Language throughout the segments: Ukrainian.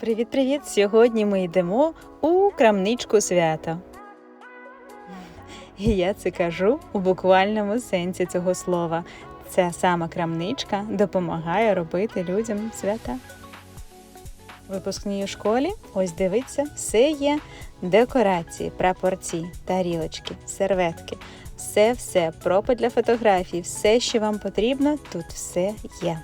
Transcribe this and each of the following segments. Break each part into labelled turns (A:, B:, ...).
A: Привіт-привіт! Сьогодні ми йдемо у крамничку свята. І я це кажу у буквальному сенсі цього слова. Ця сама крамничка допомагає робити людям свята. Випускній у школі, ось дивіться, все є декорації, прапорці, тарілочки, серветки. Все-все, пропи для фотографій, все, що вам потрібно, тут все є.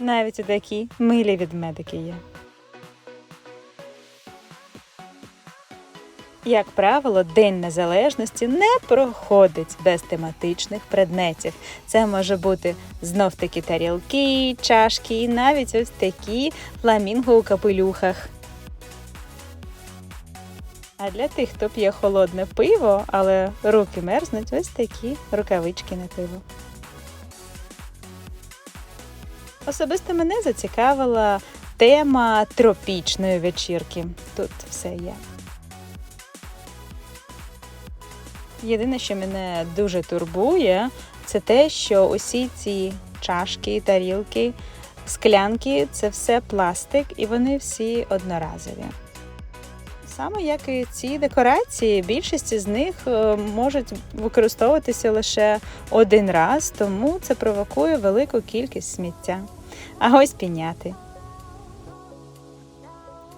A: Навіть такі милі ведмедики є. Як правило, День Незалежності не проходить без тематичних предметів. Це може бути знов таки тарілки, чашки і навіть ось такі фламінго у капелюхах. А для тих, хто п'є холодне пиво, але руки мерзнуть, ось такі рукавички на пиво. Особисто мене зацікавила тема тропічної вечірки. Тут все є. Єдине, що мене дуже турбує, це те, що усі ці чашки, тарілки, склянки це все пластик, і вони всі одноразові. Саме як і ці декорації, більшість з них е, можуть використовуватися лише один раз, тому це провокує велику кількість сміття. А ось піняти.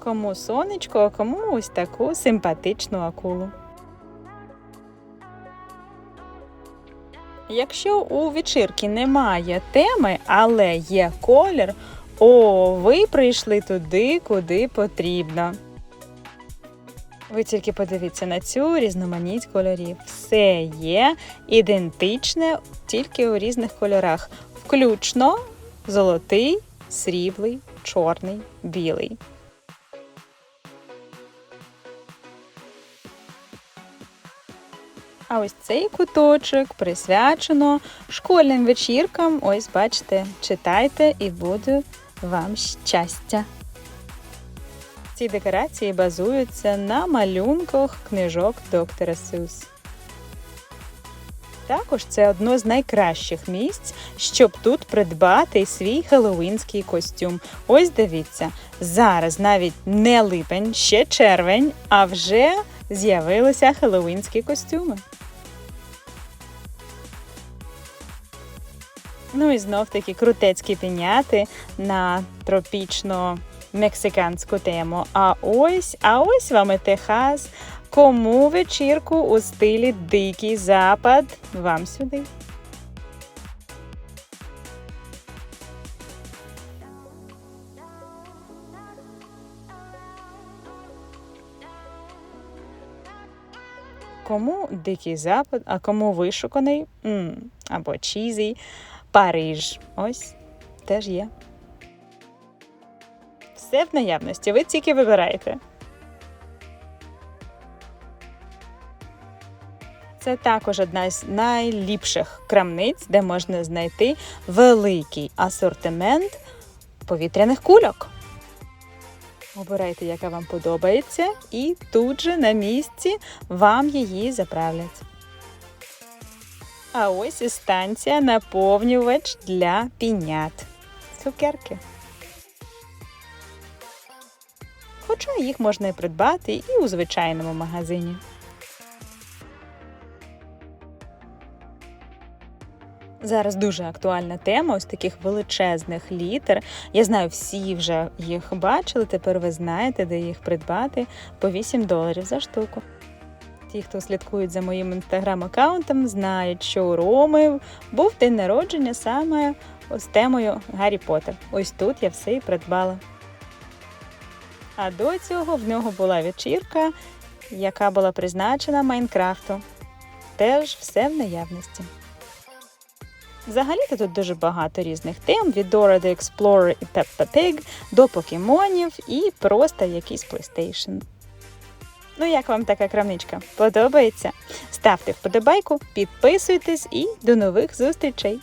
A: Кому сонечко, а кому ось таку симпатичну акулу. Якщо у вечірки немає теми, але є колір, о, ви прийшли туди, куди потрібно. Ви тільки подивіться на цю різноманість кольорів. Все є ідентичне, тільки у різних кольорах. Включно золотий, сріблий, чорний, білий. А ось цей куточок присвячено школьним вечіркам. Ось бачите, читайте і буде вам щастя. Ці декорації базуються на малюнках книжок доктора Сюс. Також це одно з найкращих місць, щоб тут придбати свій хеллоуінський костюм. Ось дивіться, зараз навіть не липень, ще червень, а вже з'явилися хеллоуінські костюми. Ну і знов таки крутецькі піняти на тропічно мексиканську тему. А ось, а ось вам і Техас. Кому вечірку у стилі Дикий Запад? Вам сюди. Кому Дикий Запад, а кому вишуканий або чізі Париж. Ось теж є. Все в наявності, ви тільки вибираєте. Це також одна з найліпших крамниць, де можна знайти великий асортимент повітряних кульок. Обирайте, яка вам подобається, і тут же на місці вам її заправлять. А ось і станція наповнювач для пінят. Цукерки. Хоча їх можна і придбати і у звичайному магазині. Зараз дуже актуальна тема ось таких величезних літер. Я знаю, всі вже їх бачили. Тепер ви знаєте, де їх придбати по 8 доларів за штуку. Ті, хто слідкують за моїм інстаграм-аккаунтом, знають, що у Роми був день народження саме з темою Гаррі Поттер. Ось тут я все і придбала. А до цього в нього була вечірка, яка була призначена Майнкрафту. Теж все в наявності. Взагалі-то тут дуже багато різних тем: від Dora the Explorer і Peppa Pig до покемонів і просто якийсь PlayStation. Ну, як вам така крамничка? Подобається? Ставте вподобайку, підписуйтесь і до нових зустрічей!